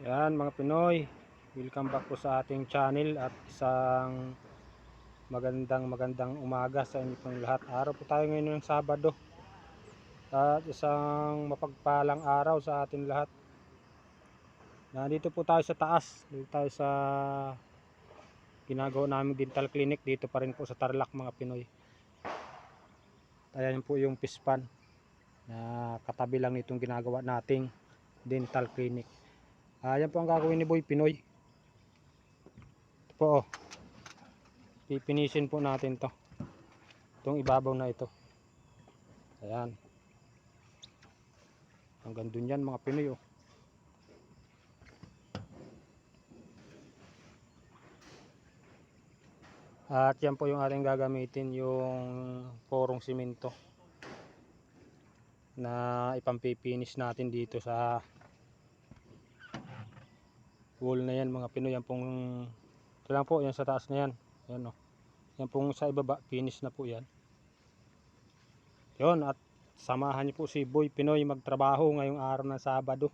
Yan mga Pinoy, welcome back po sa ating channel at isang magandang magandang umaga sa inyo pong lahat. Araw po tayo ngayon ng Sabado at isang mapagpalang araw sa ating lahat. Nandito po tayo sa taas, dito tayo sa ginagawa namin dental clinic dito pa rin po sa Tarlac mga Pinoy. Ayan po yung pispan na katabi lang nitong ginagawa nating dental clinic. Ayan po ang gagawin ni Boy Pinoy. Ito po oh. Pipinisin po natin to. Itong ibabaw na ito. Ayan. Hanggang dun yan mga Pinoy oh. At yan po yung ating gagamitin yung porong simento na ipampipinis natin dito sa wall na yan mga Pinoy. Yan pong ito lang po? Yan sa taas na yan. Yan o yan pong sa ibaba finish na po yan. Yun at samahan niyo po si Boy Pinoy magtrabaho ngayong araw ng Sabado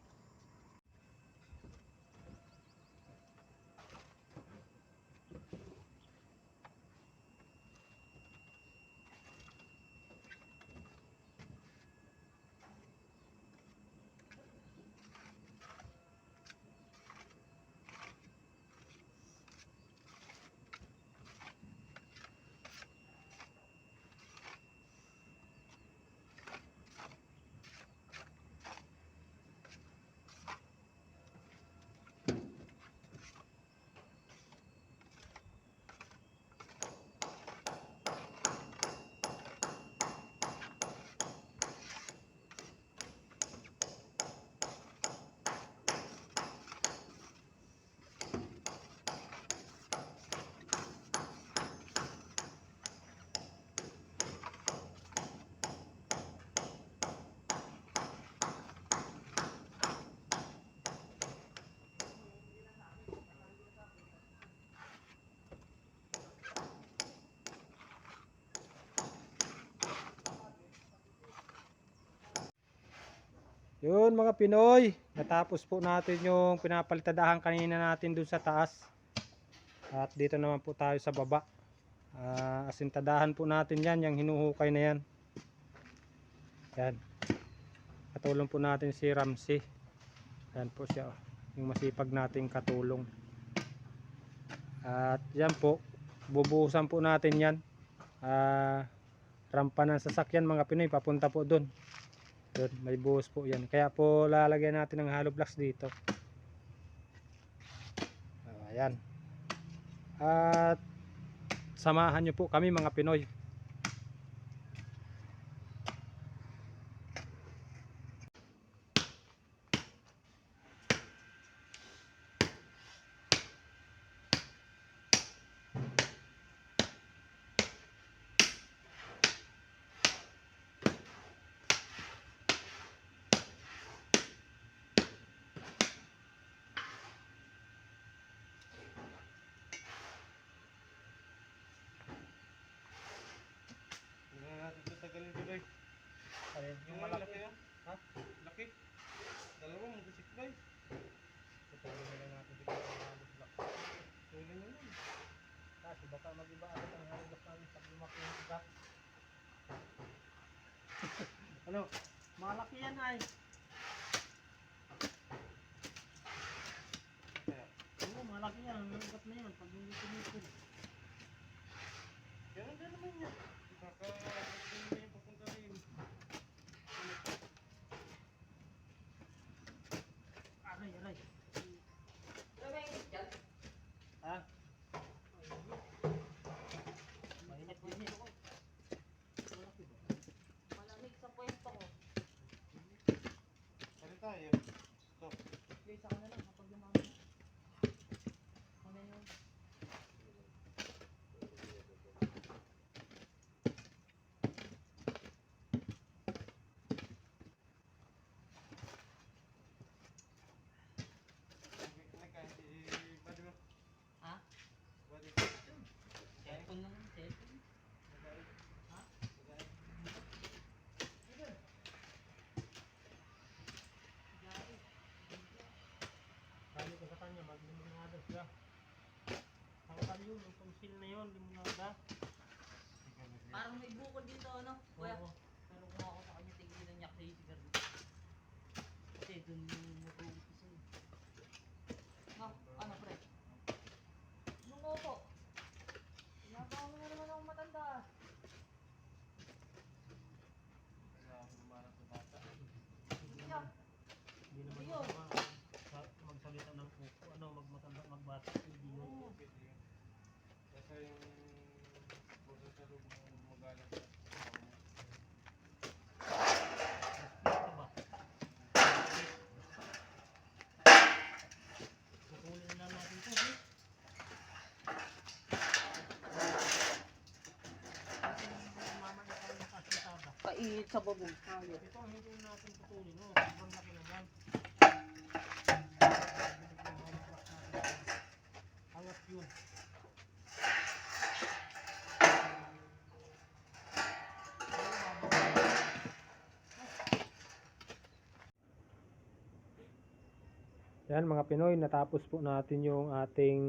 Yun mga Pinoy, natapos po natin yung pinapalitadahan kanina natin dun sa taas. At dito naman po tayo sa baba. Ah, asintadahan po natin yan, yung hinuhukay na yan. Yan. Katulong po natin si Ramsey. Yan po siya, oh, yung masipag nating katulong. At yan po, bubuhusan po natin yan. Ah, rampa ng sasakyan mga Pinoy, papunta po dun. Yun, may buhos po yan. Kaya po lalagyan natin ng hollow blocks dito. Ayan. At samahan nyo po kami mga Pinoy. Hindi na natin tatagalin tuloy. Yung malaki yun. Ha? Laki. Dalawa mong gusik na Tutulong na lang natin dito sa hollow blocks. Tuloy na nun. Baka mag-iba agad ang blocks namin pag lumaki yung iba. ano? Malaki yan ay. Kaya, Oo, malaki yan. Ang lugat na yan. Pag hindi tumipid. kaya na naman yan. Kaka, hindi yung papunta rin. Aray, aray. Ha? Mainit din yan. Malaki ba? Malamig sa pwesto ko. Ano tayo? Stop. Please, ako na lang kapag lumami. Ano yun? Nagkain si Buddy mo. Ha? Buddy. Cellphone lang. Cellphone. Nagkain. Ha? Nagkain. Gari. Ha? limonada. Tangkal yun, yung tonsil na yun, limonada. Parang may bukol dito, ano? Kuya. Oo. Pero kung ako sa kanya, tigilan niya sa isigar dito. Kasi dun yung mag-uupis yun. No, ano pre? Yung opo. Pinagawa mo na naman akong matanda. Yeah. Hindi naman Ayun. masama sa- magsalita ng kuko, ano, magmatanda, magbata, hindi yun. Oo. Kasi yung puso sa loob mo magalang sa Ito ba? Kukunin lang natin ito, eh. Mama na tayo nakasintada. Kainit sa babong. Ito hindi natin putulin, no? Sobrang laki naman. Angat yun. Yan mga Pinoy, natapos po natin yung ating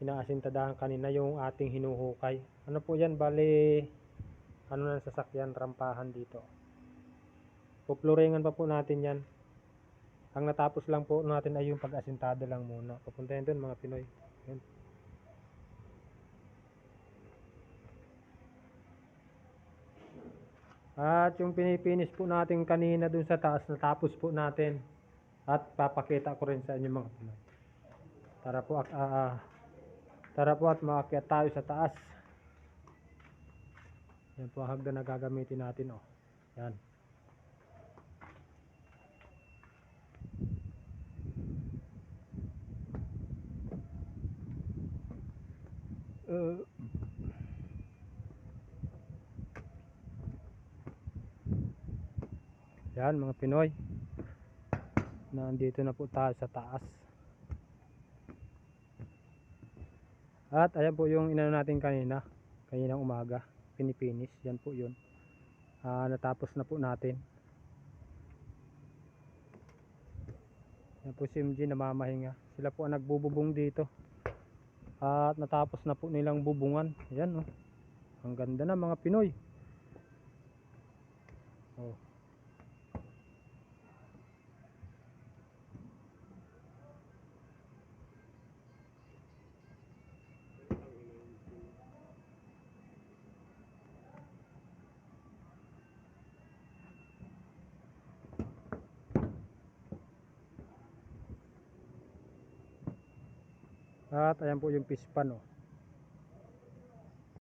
inaasintadahan kanina, yung ating hinuhukay. Ano po yan, bali, ano ng sasakyan, rampahan dito. Pupluringan pa po natin yan. Ang natapos lang po natin ay yung pag-asintado lang muna. Papuntahin doon mga Pinoy. Yan. At yung pinipinis po natin kanina dun sa taas, natapos po natin. At papakita ko rin sa inyo mga Pinoy. Tara po, ak- ah, ah, tara po at maakyat tayo sa taas. Yan po hagdan na gagamitin natin. Oh. Yan. Uh, yan mga Pinoy. Nandito na po tayo sa taas. At ayan po yung inano natin kanina. Kaninang umaga. Pinipinis. Yan po yun. Ah, natapos na po natin. Yan po si MG namamahinga. Sila po ang nagbububong dito. At natapos na po nilang bubungan. Yan oh. Ang ganda na mga Pinoy. Oh. At ayan po yung fish pan oh.